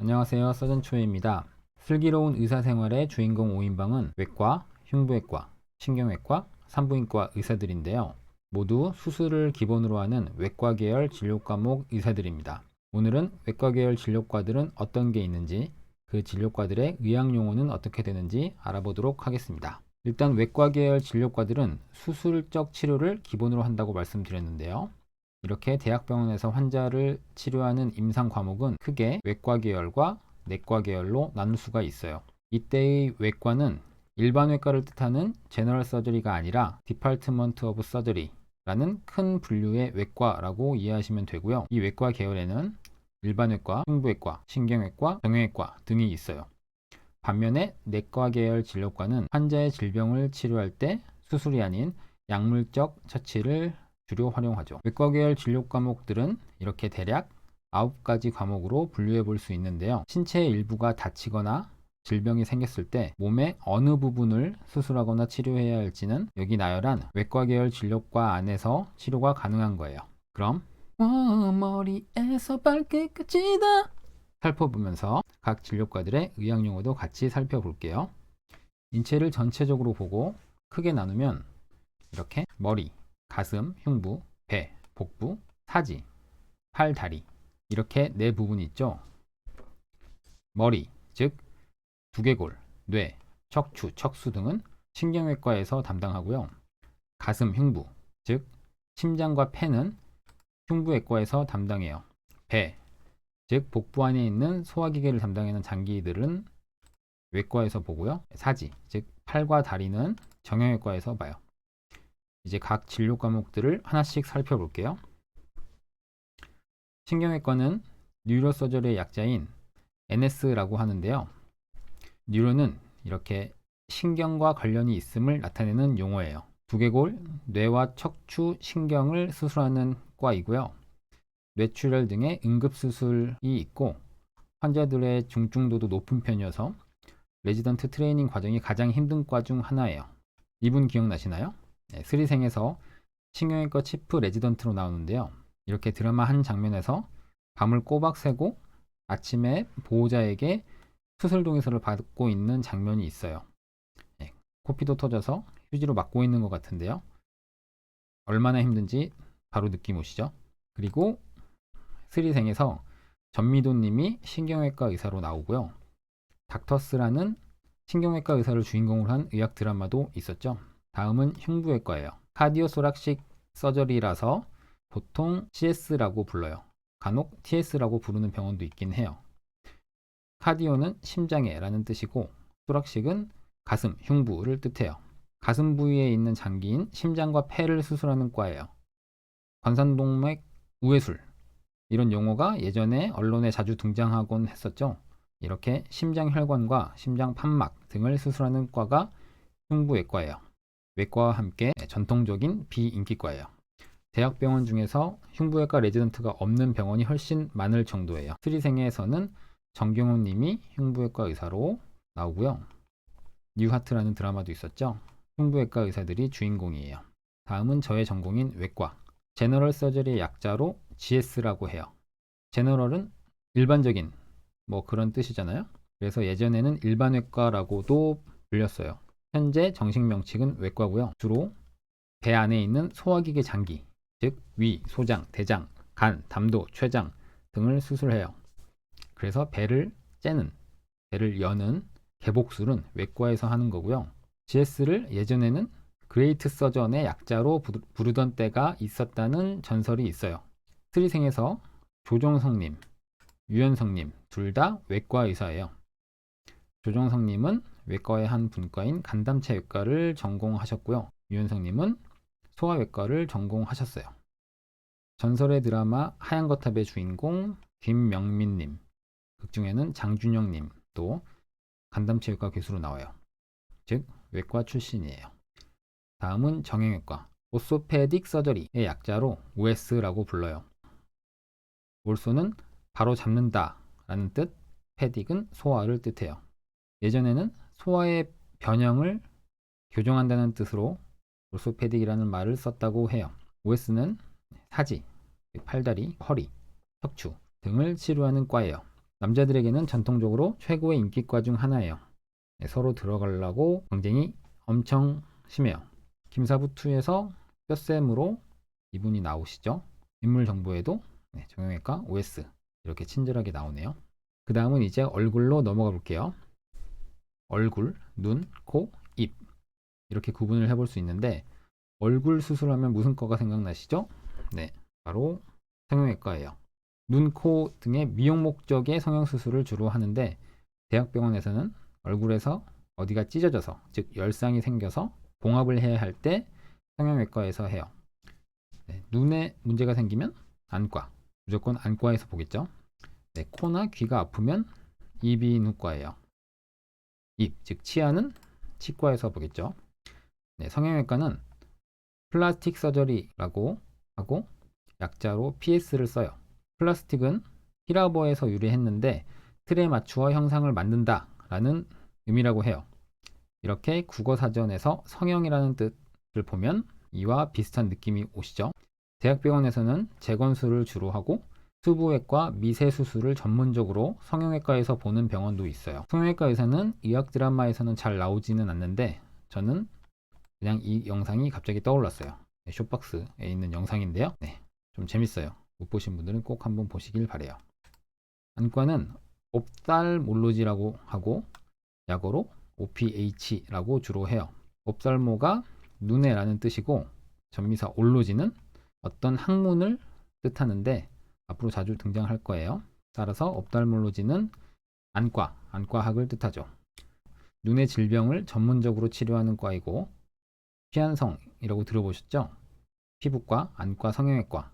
안녕하세요. 서전초입니다. 슬기로운 의사생활의 주인공 5인방은 외과, 흉부외과, 신경외과, 산부인과 의사들인데요. 모두 수술을 기본으로 하는 외과 계열 진료 과목 의사들입니다. 오늘은 외과 계열 진료과들은 어떤 게 있는지, 그 진료과들의 의학 용어는 어떻게 되는지 알아보도록 하겠습니다. 일단 외과 계열 진료과들은 수술적 치료를 기본으로 한다고 말씀드렸는데요. 이렇게 대학병원에서 환자를 치료하는 임상 과목은 크게 외과 계열과 내과 계열로 나눌 수가 있어요. 이때의 외과는 일반 외과를 뜻하는 제너럴 서저리가 아니라 디파트먼트 오브 서저리 라는 큰 분류의 외과라고 이해하시면 되고요. 이 외과 계열에는 일반 외과, 흉부외과, 신경외과, 정형외과 등이 있어요. 반면에 내과 계열 진료과는 환자의 질병을 치료할 때 수술이 아닌 약물적 처치를 주로 활용하죠. 외과 계열 진료 과목들은 이렇게 대략 9가지 과목으로 분류해 볼 수 있는데요. 신체의 일부가 다치거나 질병이 생겼을 때 몸의 어느 부분을 수술하거나 치료해야 할지는 여기 나열한 외과 계열 진료과 안에서 치료가 가능한 거예요. 그럼 어, 머리에서 발끝까지 다 살펴보면서 각 진료과들의 의학 용어도 같이 살펴볼게요. 인체를 전체적으로 보고 크게 나누면 이렇게 머리, 가슴, 흉부, 배, 복부, 사지, 팔, 다리 이렇게 네 부분이 있죠. 머리, 즉 두개골, 뇌, 척추, 척수 등은 신경외과에서 담당하고요. 가슴, 흉부, 즉 심장과 폐는 흉부외과에서 담당해요. 배, 즉 복부 안에 있는 소화기계를 담당하는 장기들은 외과에서 보고요. 사지, 즉 팔과 다리는 정형외과에서 봐요. 이제 각 진료 과목들을 하나씩 살펴볼게요. 신경외과는 뉴로서저리의 약자인 NS라고 하는데요. 뉴로는 이렇게 신경과 관련이 있음을 나타내는 용어예요. 두개골, 뇌와 척추, 신경을 수술하는 과이고요. 뇌출혈 등의 응급수술이 있고 환자들의 중증도도 높은 편이어서 레지던트 트레이닝 과정이 가장 힘든 과 중 하나예요. 이분 기억나시나요? 네, 스리생에서 신경외과 치프 레지던트로 나오는데요. 이렇게 드라마 한 장면에서 밤을 꼬박 새고 아침에 보호자에게 수술 동의서를 받고 있는 장면이 있어요. 네, 코피도 터져서 휴지로 맞고 있는 것 같은데요. 얼마나 힘든지 바로 느낌 오시죠? 그리고 스리생에서 전미도님이 신경외과 의사로 나오고요. 닥터스라는 신경외과 의사를 주인공으로 한 의학 드라마도 있었죠. 다음은 흉부외과예요. 카디오소락식 서저리라서 보통 CS라고 불러요. 간혹 TS라고 부르는 병원도 있긴 해요. 카디오는 심장에라는 뜻이고 소락식은 가슴, 흉부를 뜻해요. 가슴 부위에 있는 장기인 심장과 폐를 수술하는 과예요. 관산동맥 우회술 이런 용어가 예전에 언론에 자주 등장하곤 했었죠. 이렇게 심장혈관과 심장 판막 등을 수술하는 과가 흉부외과예요. 외과와 함께 전통적인 비인기과예요. 대학병원 중에서 흉부외과 레지던트가 없는 병원이 훨씬 많을 정도예요. 스리생에서는 정경훈 님이 흉부외과 의사로 나오고요. 뉴하트라는 드라마도 있었죠. 흉부외과 의사들이 주인공이에요. 다음은 저의 전공인 외과. 제너럴 서저리의 약자로 GS라고 해요. 제너럴은 일반적인 뭐 그런 뜻이잖아요. 그래서 예전에는 일반외과라고도 불렸어요. 현재 정식 명칭은 외과고요. 주로 배 안에 있는 소화기계 장기, 즉 위, 소장, 대장, 간, 담도, 췌장 등을 수술해요. 그래서 배를 째는, 배를 여는 개복술은 외과에서 하는 거고요. GS를 예전에는 그레이트 서전의 약자로 부르던 때가 있었다는 전설이 있어요. 스리생에서 조정성님, 유현성님 둘 다 외과 의사예요. 조정성님은 외과의 한 분과인 간담체 외과를 전공하셨고요. 유현성님은 소아외과를 전공하셨어요. 전설의 드라마 하얀 거탑의 주인공 김명민님, 극 중에는 장준영님 또 간담체외과 교수로 나와요. 즉 외과 출신이에요. 다음은 정형외과, 오소페딕 서저리의 약자로 OS라고 불러요. 올소는 바로 잡는다 라는 뜻, 패딕은 소화를 뜻해요. 예전에는 소화의 변형을 교정한다는 뜻으로 올소패딕이라는 말을 썼다고 해요. OS는 사지, 팔다리, 허리, 척추 등을 치료하는 과예요. 남자들에게는 전통적으로 최고의 인기과 중 하나예요. 네, 서로 들어가려고 경쟁이 엄청 심해요. 김사부2에서 뼈쌤으로 이분이 나오시죠. 인물 정보에도 네, 정형외과 OS 이렇게 친절하게 나오네요. 그 다음은 이제 얼굴로 넘어가 볼게요. 얼굴, 눈, 코, 입 이렇게 구분을 해볼 수 있는데 얼굴 수술하면 무슨 과가 생각나시죠? 네, 바로 성형외과예요. 눈, 코 등의 미용 목적의 성형 수술을 주로 하는데 대학병원에서는 얼굴에서 어디가 찢어져서 즉 열상이 생겨서 봉합을 해야 할 때 성형외과에서 해요. 네, 눈에 문제가 생기면 안과 무조건 안과에서 보겠죠. 네, 코나 귀가 아프면 이비인후과예요. 입, 즉 치아는 치과에서 보겠죠. 네, 성형외과는 플라스틱 서저리라고 하고 약자로 PS를 써요. 플라스틱은 히라버에서 유래했는데 틀에 맞추어 형상을 만든다 라는 의미라고 해요. 이렇게 국어 사전에서 성형이라는 뜻을 보면 이와 비슷한 느낌이 오시죠. 대학병원에서는 재건술을 주로 하고 수부외과 미세 수술을 전문적으로 성형외과에서 보는 병원도 있어요. 성형외과 의사는 의학 드라마에서는 잘 나오지는 않는데 저는 그냥 이 영상이 갑자기 떠올랐어요. 네, 쇼박스에 있는 영상인데요. 네, 좀 재밌어요. 못 보신 분들은 꼭 한번 보시길 바래요. 안과는 옵살몰로지라고 하고 약어로 OPH라고 주로 해요. 옵살모가 눈에라는 뜻이고 전미사 올로지는 어떤 학문을 뜻하는데 앞으로 자주 등장할 거예요. 따라서 옵달몰로지는 안과, 안과학을 뜻하죠. 눈의 질병을 전문적으로 치료하는 과이고 피한성이라고 들어보셨죠? 피부과, 안과, 성형외과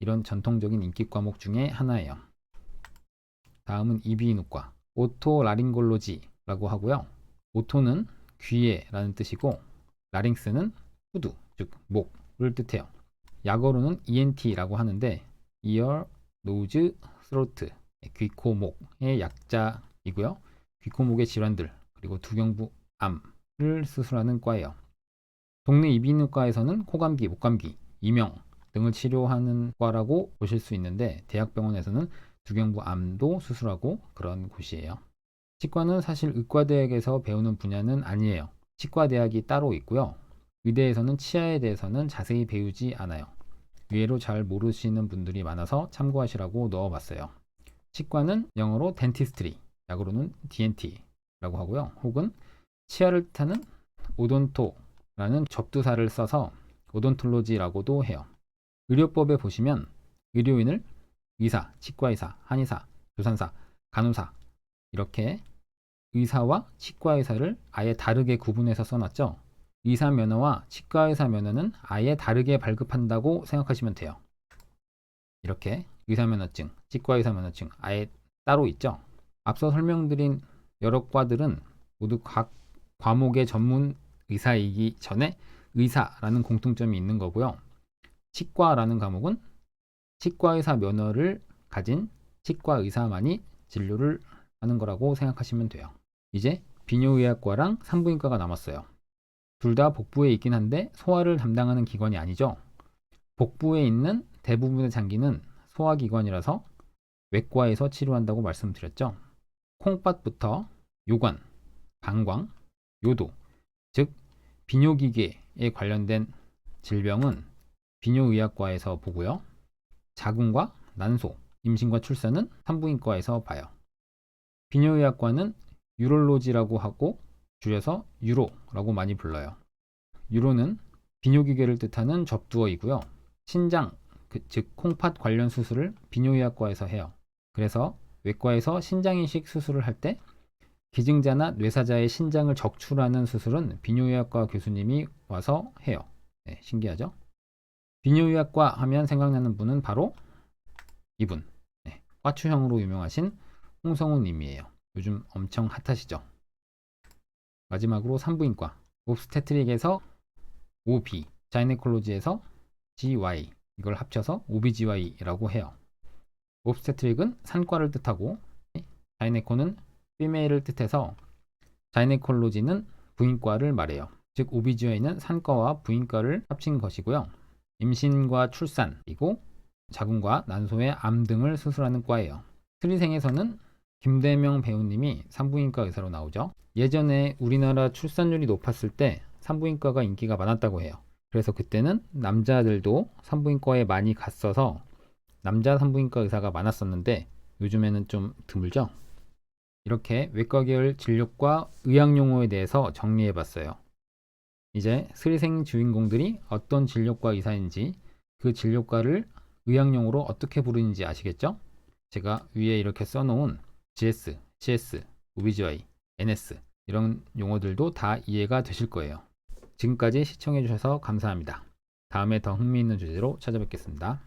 이런 전통적인 인기 과목 중에 하나예요. 다음은 이비인후과 오토라링골로지라고 하고요. 오토는 귀에라는 뜻이고 라링스는 후두, 즉 목을 뜻해요. 약어로는 ENT라고 하는데 ear, nose, throat 귀, 코, 목의 약자이고요. 귀, 코, 목의 질환들 그리고 두경부 암을 수술하는 과예요. 동네 이비인후과에서는 코감기, 목감기, 이명 등을 치료하는 과라고 보실 수 있는데 대학병원에서는 두경부 암도 수술하고 그런 곳이에요. 치과는 사실 의과대학에서 배우는 분야는 아니에요. 치과대학이 따로 있고요. 의대에서는 치아에 대해서는 자세히 배우지 않아요. 의외로 잘 모르시는 분들이 많아서 참고하시라고 넣어봤어요. 치과는 영어로 dentistry, 약으로는 DNT라고 하고요. 혹은 치아를 뜻하는 오돈토라는 접두사를 써서 오돈톨로지라고도 해요. 의료법에 보시면 의료인을 의사, 치과의사, 한의사, 조산사, 간호사 이렇게 의사와 치과의사를 아예 다르게 구분해서 써놨죠. 의사 면허와 치과의사 면허는 아예 다르게 발급한다고 생각하시면 돼요. 이렇게 의사 면허증, 치과의사 면허증 아예 따로 있죠. 앞서 설명드린 여러 과들은 모두 각 과목의 전문 의사이기 전에 의사라는 공통점이 있는 거고요. 치과라는 과목은 치과의사 면허를 가진 치과 의사만이 진료를 하는 거라고 생각하시면 돼요. 이제 비뇨의학과랑 산부인과가 남았어요. 둘 다 복부에 있긴 한데 소화를 담당하는 기관이 아니죠. 복부에 있는 대부분의 장기는 소화기관이라서 외과에서 치료한다고 말씀드렸죠. 콩팥부터 요관, 방광, 요도, 즉 비뇨기계에 관련된 질병은 비뇨의학과에서 보고요. 자궁과 난소, 임신과 출산은 산부인과에서 봐요. 비뇨의학과는 유롤로지라고 하고 줄여서 유로라고 많이 불러요. 유로는 비뇨기계를 뜻하는 접두어이고요. 신장, 그, 즉 콩팥 관련 수술을 비뇨의학과에서 해요. 그래서 외과에서 신장이식 수술을 할 때 기증자나 뇌사자의 신장을 적출하는 수술은 비뇨의학과 교수님이 와서 해요. 네, 신기하죠? 비뇨의학과 하면 생각나는 분은 바로 이분. 네, 과추형으로 유명하신 홍성우 님이에요. 요즘 엄청 핫하시죠? 마지막으로 산부인과. 옵스테트릭에서 OB, 자이네콜로지에서 GY. 이걸 합쳐서 OBGY라고 해요. 옵스테트릭은 산과를 뜻하고 자이네코는 피메일을 뜻해서 자이네콜로지는 부인과를 말해요. 즉 OBGY는 산과와 부인과를 합친 것이고요. 임신과 출산 그리고 자궁과 난소의 암 등을 수술하는 과예요. 스리생에서는 김대명 배우님이 산부인과 의사로 나오죠. 예전에 우리나라 출산율이 높았을 때 산부인과가 인기가 많았다고 해요. 그래서 그때는 남자들도 산부인과에 많이 갔어서 남자 산부인과 의사가 많았었는데 요즘에는 좀 드물죠? 이렇게 외과 계열 진료과 의학 용어에 대해서 정리해 봤어요. 이제 스리생 주인공들이 어떤 진료과 의사인지 그 진료과를 의학 용어로 어떻게 부르는지 아시겠죠? 제가 위에 이렇게 써놓은 GS, CS, OBGY, NS 이런 용어들도 다 이해가 되실 거예요. 지금까지 시청해 주셔서 감사합니다. 다음에 더 흥미있는 주제로 찾아뵙겠습니다.